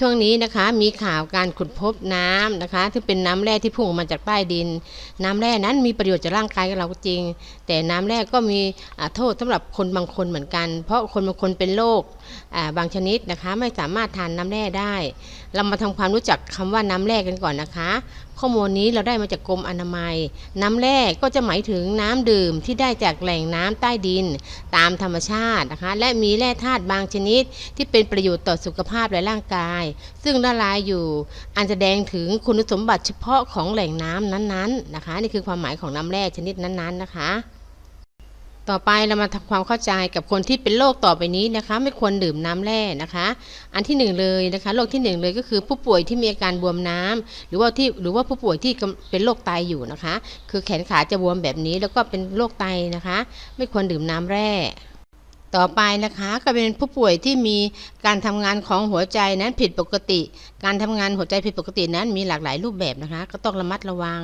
ช่วงนี้นะคะมีข่าวการขุดพบน้ำนะคะที่เป็นน้ำแร่ที่พุ่งออกมาจากใต้ดิน น้ำแร่นั้นมีประโยชน์ต่อร่างกายของเราจริง แต่น้ำแร่ก็มีโทษสำหรับคนบางคนเหมือนกัน เพราะคนบางคนเป็นโรคบางชนิดนะคะไม่สามารถทานน้ำแร่ได้ เรามาทำความรู้จักคำว่าน้ำแร่กันก่อนนะคะ ข้อมูลนี้เราได้มาจากกรมอนามัย น้ำแร่ก็จะหมายถึงน้ำดื่มที่ได้จากแหล่งน้ำใต้ดิน ตามธรรมชาตินะคะ และมีแร่ธาตุบางชนิด ที่เป็นประโยชน์ต่อสุขภาพและร่างกาย ซึ่งละลายอยู่ อันแสดงถึงคุณสมบัติเฉพาะของแหล่งน้ำนั้นๆนะคะ นี่คือความหมายของน้ำแร่ชนิดนั้นๆนะคะ ต่อไปเรามาทำความเข้าใจกับคนที่เป็นโรคต่อไปนี้นะคะ ไม่ควรดื่มน้ำแร่นะคะ อันที่หนึ่งเลยนะคะโรคที่หนึ่งเลยก็คือผู้ป่วยที่มีอาการบวมน้ำหรือว่าที่หรือว่าผู้ป่วยที่เป็นโรคไตอยู่นะคะ คือแขนขาจะบวมแบบนี้แล้วก็เป็นโรคไตนะคะ ไม่ควรดื่มน้ำแร่ต่อไปนะคะก็เป็นผู้ป่วยที่มีการทำงานของหัวใจนั้นผิดปกติ การทำงานหัวใจผิดปกตินั้นมีหลากหลายรูปแบบนะคะ ก็ต้องระมัดระวัง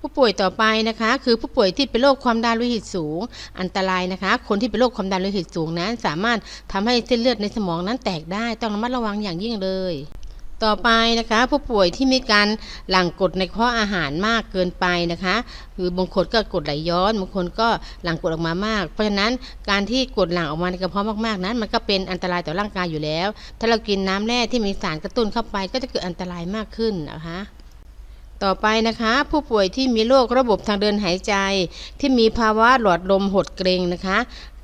ผู้ป่วยต่อไปนะคะ คือผู้ป่วยที่เป็นโรคความดันโลหิตสูง อันตรายนะคะ คนที่เป็นโรคความดันโลหิตสูงนั้น สามารถทำให้เส้นเลือดในสมองนั้นแตกได้ ต้องระมัดระวังอย่างยิ่งเลย ต่อไปนะคะ ผู้ป่วยที่มีการหลั่งกรดในกระเพาะอาหารมากเกินไปนะคะคือบางคนก็กรดไหลย้อนบางคนก็หลั่งกรดออกมามาก เพราะฉะนั้นการที่กรดหลั่งออกมาในกระเพาะมากๆนั้น มันก็เป็นอันตรายต่อร่างกายอยู่แล้ว ถ้าเรากินน้ำแร่ที่มีสารกระตุ้นเข้าไปก็จะเกิดอันตรายมากขึ้นนะคะ ต่อไปนะคะ ผู้ป่วยที่มีโรคระบบทางเดินหายใจ ที่มีภาวะหลอดลมหดเกร็งนะคะ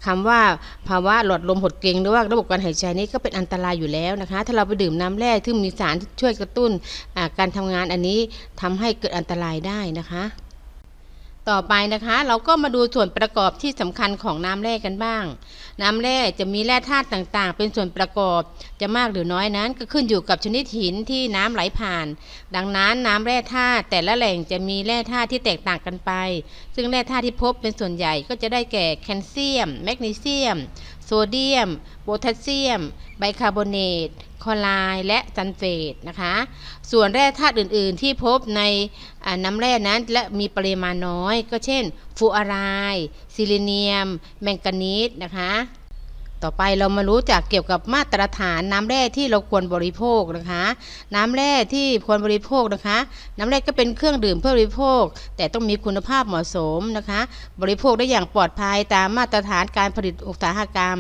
คำว่าภาวะหลอดลมหดเกร็งหรือว่าระบบการหายใจนี้ก็เป็นอันตรายอยู่แล้วนะคะ ถ้าเราไปดื่มน้ำแร่ที่มีสารที่ช่วยกระตุ้นการทำงานอันนี้ทำให้เกิดอันตรายได้นะคะ ต่อไปนะคะ เราก็มาดูส่วนประกอบที่สำคัญของน้ำแร่กันบ้าง น้ำแร่จะมีแร่ธาตุต่างๆ เป็นส่วนประกอบ จะมากหรือน้อยนั้นก็ขึ้นอยู่กับชนิดหินที่น้ำไหลผ่าน ดังนั้นน้ำแร่ธาตุแต่ละแหล่งจะมีแร่ธาตุที่แตกต่างกันไป ซึ่งแร่ธาตุที่พบเป็นส่วนใหญ่ก็จะได้แก่แคลเซียม แมกนีเซียม โซเดียม โพแทสเซียม ไบคาร์บอเนต คลอไรด์และซัลเฟตนะคะ ส่วนแร่ธาตุอื่นๆที่พบในน้ำแร่นั้นและมีปริมาณน้อย ก็เช่น ฟูออไรด์ซิลิเนียม แมงกานีสนะคะต่อไปเรามารู้จักเกี่ยวกับมาตรฐานน้ำแร่ที่เราควรบริโภคนะคะ น้ำแร่ที่ควรบริโภคนะคะ น้ำแร่ก็เป็นเครื่องดื่มเพื่อบริโภค แต่ต้องมีคุณภาพเหมาะสมนะคะ บริโภคได้อย่างปลอดภัยตามมาตรฐานการผลิตอุตสาหกรรม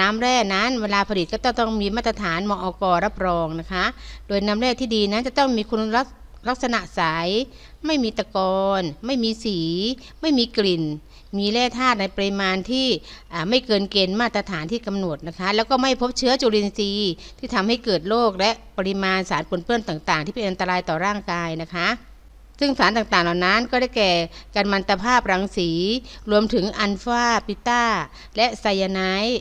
น้ำแร่นั้นเวลาผลิตก็ต้องมีมาตรฐานมอกรับรองนะคะ โดยน้ำแร่ที่ดีนั้นจะต้องมีคุณลักษลักษณะใสไม่มีตะกอนไม่มีสี ไม่มีกลิ่น มีแร่ธาตุในปริมาณที่ไม่เกินเกณฑ์มาตรฐานที่กำหนดนะคะ แล้วก็ไม่พบเชื้อจุลินทรีย์ที่ทำให้เกิดโรคและปริมาณสารปนเปื้อนต่าง ๆ ที่เป็นอันตรายต่อร่างกายนะคะ ซึ่งสารต่างๆเหล่านั้นก็ได้แก่กัมมันตภาพรังสี รวมถึงอัลฟาปิต้า และไซยาไนด์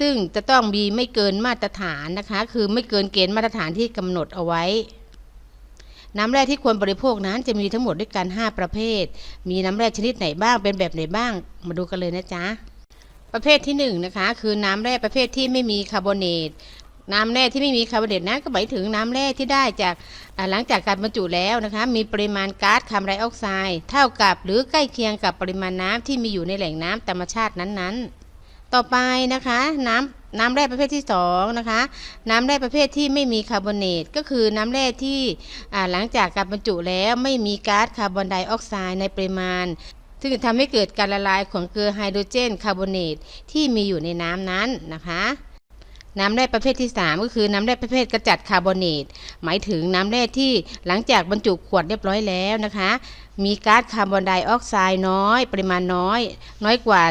ซึ่งจะต้องมีไม่เกินมาตรฐานนะคะ คือไม่เกินเกณฑ์มาตรฐานที่กำหนดเอาไว้ น้ำแร่ที่ควรบริโภคนั้นจะมีทั้งหมดด้วยกัน 5 ประเภท มีน้ำแร่ชนิดไหนบ้างเป็นแบบไหนบ้าง มาดูกันเลยนะจ๊ะประเภทที่1นงนะคะคือน้ำแร่ประเภทที่ไม่มีคาร์บอเนต น้ำแร่ที่ไม่มีคาร์บอเนตนั้นก็หมายถึงน้ำแร่ที่ได้จากหลังจากการบรรจุแล้วนะคะมีปริมาณก๊าซคาร์บอนไดออกไซด์เท่ากับหรือใกล้เคียงกับปริมาณน้ำที่มีอยู่ในแหล่งน้ำธรรมชาตินั้นๆ ต่อไปนะคะน้ำน้ำแร่ประเภทที่2นะคะน้ำแร่ประเภทที่ไม่มีคาร์บอเนตก็คือน้ำแร่ที่หลังจากการบรรจุแล้วไม่มีก๊าซคาร์บอนไดออกไซด์ในปริมาณ ซึ่งจะทำให้เกิดการละลายของเกลือไฮโดรเจนคาร์บอเนตที่มีอยู่ในน้ำนั้นนะคะ น้ำแร่ประเภทที่ 3 ก็คือน้ำแร่ประเภทกระจัดคาร์บอเนต หมายถึงน้ำแร่ที่หลังจากบรรจุขวดเรียบร้อยแล้วนะคะ มีก๊าซคาร์บอนไดออกไซด์น้อย ปริมาณน้อย น้อยกว่า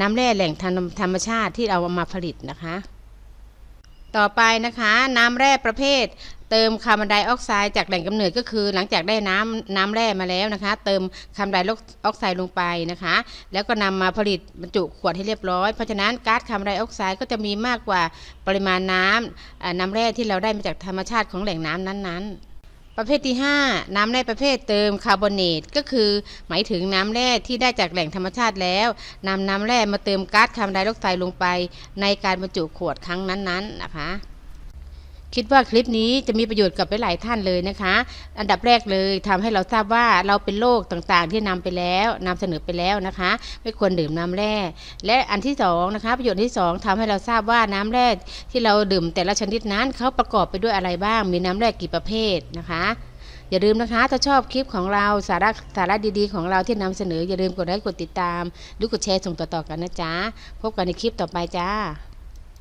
น้ำแร่แหล่งธรรมชาติที่เราเอามาผลิตนะคะ ต่อไปนะคะ น้ำแร่ประเภท เติมคาร์บอนไดออกไซด์จากแหล่งกำเนิดก็คือ หลังจากได้น้ำน้ำแร่มาแล้วนะคะ เติมคาร์บอนไดออกไซด์ลงไปนะคะ แล้วก็นำมาผลิตบรรจุขวดให้เรียบร้อย เพราะฉะนั้นก๊าซคาร์บอนไดออกไซด์ก็จะมีมากกว่าปริมาณน้ำอ่าน้ำแร่ที่เราได้มาจากธรรมชาติของแหล่งน้ำนั้นๆประเภทที่ 5 น้ำแร่ประเภทเติมคาร์บอเนตก็คือ หมายถึงน้ำแร่ที่ได้จากแหล่งธรรมชาติแล้วนำน้ำแร่มาเติมก๊าซคาร์บอนไดออกไซด์ลงไป ในการบรรจุขวดครั้งนั้นๆนะคะ คิดว่าคลิปนี้จะมีประโยชน์กับหลายท่านเลยนะคะ อันดับแรกเลยทำให้เราทราบว่าเราเป็นโรคต่างๆ ที่นำไปแล้วนำเสนอไปแล้วนะคะ ไม่ควรดื่มน้ำแร่ และอันที่สองนะคะประโยชน์ที่สองทำให้เราทราบว่าน้ำแร่ที่เราดื่มแต่ละชนิดนั้นเขาประกอบไปด้วยอะไรบ้าง มีน้ำแร่กี่ประเภทนะคะอย่าลืมนะคะ ถ้าชอบคลิปของเราสาระสาระดีๆ ของเราที่นำเสนออย่าลืมกดไลค์กดติดตามหรือกดแชร์ส่งต่อๆกันนะจ๊ะ พบกันในคลิปต่อไปจ้า